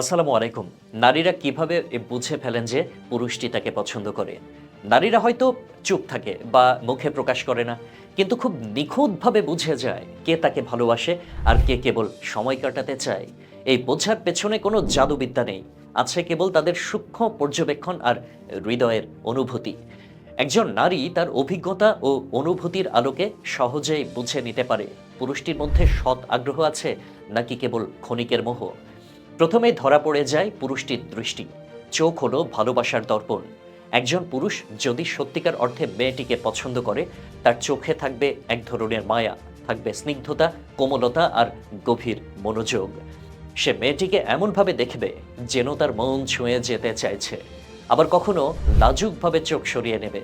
আসসালামু আলাইকুম। নারীরা কীভাবে বুঝে ফেলেন যে পুরুষটি তাকে পছন্দ করে? নারীরা হয়তো চুপ থাকে বা মুখে প্রকাশ করে না, কিন্তু খুব নিখুঁতভাবে বুঝে যায় কে তাকে ভালোবাসে আর কে কেবল সময় কাটাতে চায়। এই বোঝার পেছনে কোনো জাদুবিদ্যা নেই, আছে কেবল তাদের সূক্ষ্ম পর্যবেক্ষণ আর হৃদয়ের অনুভূতি। একজন নারী তার অভিজ্ঞতা ও অনুভূতির আলোকে সহজেই বুঝে নিতে পারে, পুরুষটির মধ্যে সৎ আগ্রহ আছে নাকি কেবল ক্ষণিকের মোহ। প্রথমেই ধরা পড়ে যায় পুরুষটির দৃষ্টি। চোখ হলো ভালোবাসার দর্পণ। একজন পুরুষ যদি সত্যিকার অর্থে মেয়েটিকে পছন্দ করে, তার চোখে থাকবে এক ধরনের মায়া, থাকবে স্নিগ্ধতা, কোমলতা আর গভীর মনোযোগ। সে মেয়েটিকে এমনভাবে দেখবে যেন তার মন ছুঁয়ে যেতে চাইছে। আবার কখনো লাজুকভাবে চোখ সরিয়ে নেবে।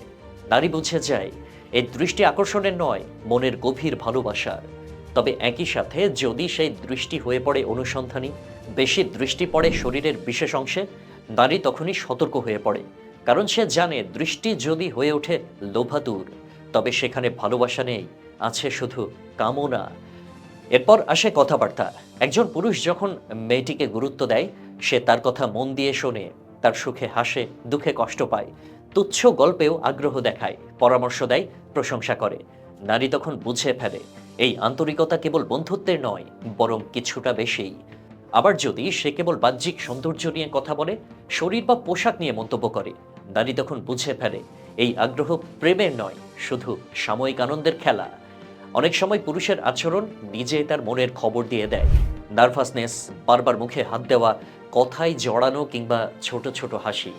নারী বুঝে যায় এই দৃষ্টি আকর্ষণের নয়, মনের গভীর ভালোবাসার। তবে একই সাথে যদি সেই দৃষ্টি হয়ে পড়ে অনুসন্ধানী, বেশি দৃষ্টি পড়ে শরীরের বিশেষ অংশে, নারী তখনই সতর্ক হয়ে পড়ে, কারণ সে জানে দৃষ্টি যদি হয়ে ওঠে লোভাতুর তবে সেখানে ভালোবাসা নেই, আছে শুধু কামনা। এরপর আসে কথাবার্তা। একজন পুরুষ যখন মেয়েটিকে গুরুত্ব দেয়, সে তার কথা মন দিয়ে শোনে, তার সুখে হাসে, দুঃখে কষ্ট পায়, তুচ্ছ গল্পেও আগ্রহ দেখায়, পরামর্শ দেয়, প্রশংসা করে। নারী তখন বুঝে ফেলে। এই আন্তরিকতা কেবল বন্ধুত্বের নয়, বরং কিছুটা বেশি আবার যদি সে কেবল বাহ্যিক সৌন্দর্য নিয়ে কথা বলে, শরীর বা পোশাক নিয়ে মন্তব্য করে, নারী তখন বুঝে ফেলে, এই আগ্রহ প্রেমের নয়, শুধু সাময়িক আনন্দের খেলা। অনেক সময় পুরুষের আচরণ নিজে তার মনের খবর দিয়ে দেয়। নার্ভাসনেস, বারবার মুখে হাত দেওয়া, কথায় জড়ানো কিংবা ছোট ছোট হাসি,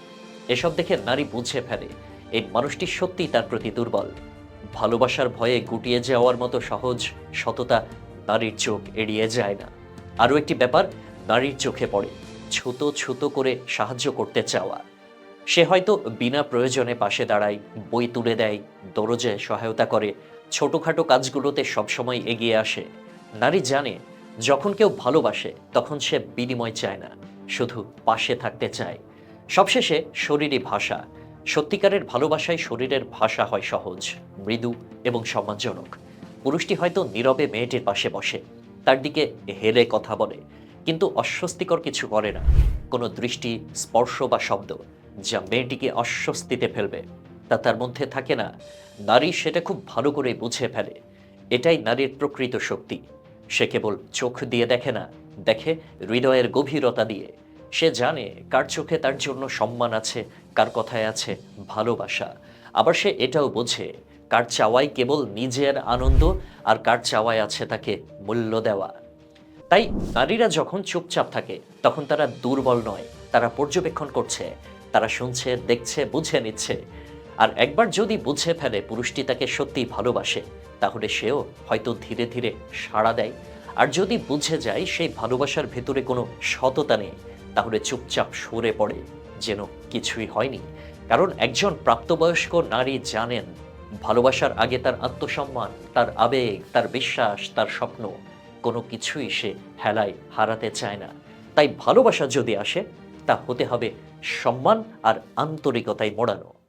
এসব দেখে নারী বুঝে ফেলে, এই মানুষটি সত্যিই তার প্রতি দুর্বল। ভালোবাসার ভয়ে গুটিয়ে যাওয়ার মতো সহজ সততা নারীর চোখ এড়িয়ে যায় না। আরও একটি ব্যাপার, নারীর চোখে পড়ে ছোট ছোট করে সাহায্য করতে চাওয়া। সে হয়তো বিনা প্রয়োজনে পাশে দাঁড়ায়, বই তুলে দেয় দরজে সহায়তা করে, ছোটোখাটো কাজগুলোতে সবসময় এগিয়ে আসে। নারী জানে, যখন কেউ ভালোবাসে, তখন সে বিনিময় চায় না, শুধু পাশে থাকতে চায়। সবশেষে শরীরী ভাষা সত্যিকারের ভালোবাসায় শরীরের ভাষা হয় সহজ, মৃদু এবং সম্মানজনক। পুরুষটি হয়তো নীরবে মেয়েটির পাশে বসে, তার দিকে হেলে কথা বলে, কিন্তু অস্বস্তিকর কিছু করে না। কোনো দৃষ্টি, স্পর্শ বা শব্দ যা মেয়েটিকে অস্বস্তিতে ফেলবে, তা তার মধ্যে থাকে না। নারী সেটা খুব ভালো করে বুঝে ফেলে। এটাই নারীর প্রকৃত শক্তি। সে কেবল চোখ দিয়ে দেখে না, দেখে হৃদয়ের গভীরতা দিয়ে। সে জানে কার চোখে তার জন্য সম্মান আছে, কার কথায় আছে ভালোবাসা। আবার সে এটাও বোঝে, কার চাওয়াই কেবল নিজের আনন্দ আর কার চাওয়ায় আছে তাকে মূল্য দেওয়া। তাই নারীরা যখন চুপচাপ থাকে, তখন তারা দুর্বল নয়, তারা পর্যবেক্ষণ করছে, তারা শুনছে, দেখছে, বুঝে নিচ্ছে। আর একবার যদি বুঝে ফেলে পুরুষটি তাকে সত্যিই ভালোবাসে, তাহলে সেও হয়তো ধীরে ধীরে সাড়া দেয়। আর যদি বুঝে যায়, সেই ভালোবাসার ভেতরে কোনো সততা নেই তাহলে চুপচাপ সরে পড়ে, যেন কিছুই হয়নি। কারণ একজন প্রাপ্তবয়স্ক নারী জানেন, ভালোবাসার আগে তার আত্মসম্মান, তার আবেগ, তার বিশ্বাস, তার স্বপ্ন, কোনো কিছুই সে হেলায় হারাতে চায় না। তাই ভালোবাসা যদি আসে, তা হতে হবে সম্মান আর আন্তরিকতায় মোড়ানো।